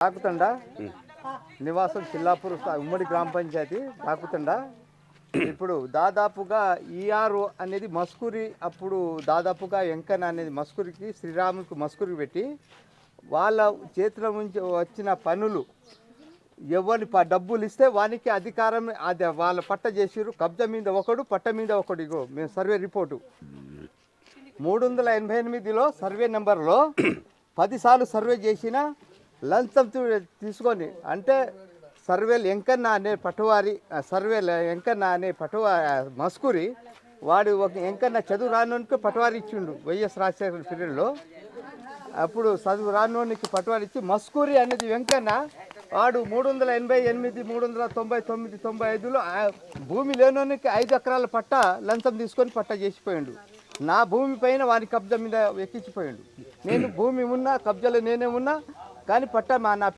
తాకుతండ? నివాసం చిల్లాపూర్ ఉమ్మడి గ్రామ పంచాయతీ తాకుతండ? ఇప్పుడు దాదాపుగా ఈఆర్ఓ అనేది మస్కూరి అప్పుడు దాదాపుగా వెంకన్న అనేది మస్కూరికి శ్రీరాముకి మస్కూరికి పెట్టి వాళ్ళ చేతుల నుంచి వచ్చిన పనులు ఎవరిని ప- డబ్బులు ఇస్తే వానికి అధికారం అది వాళ్ళ పట్ట చేసిరు కబ్జా మీద ఒకడు పట్ట మీద ఒకడు ఇగో మేము సర్వే రిపోర్టు. మూడు వందల ఎనభై ఎనిమిదిలో సర్వే నెంబర్లో పదిసార్లు సర్వే చేసిన లంచం తీసుకొని అంటే సర్వేలు ఎంకన్న అనే పటువారి సర్వేలు ఎంకన్న అనే పటువా మస్కూరి వాడు ఒక ఎంకన్న చదువు రానోనికి పటువారి ఇచ్చిండు వైఎస్ రాజశేఖర పీరియడ్లో అప్పుడు చదువు రానోనికి పటువారి ఇచ్చి మస్కూరి అనేది వెంకన్న వాడు మూడు వందల ఎనభై ఎనిమిది మూడు వందల తొంభై తొమ్మిది తొంభై ఐదులో భూమి లేనోనికి ఐదు ఎకరాల పట్ట లంచం తీసుకొని పట్ట చేసిపోయిండు. నా భూమి పైన వారి కబ్జా మీద ఎక్కించిపోయిండు. నేను భూమి ఉన్నా కబ్జాలో నేనే ఉన్నా కానీ పట్ట మా నా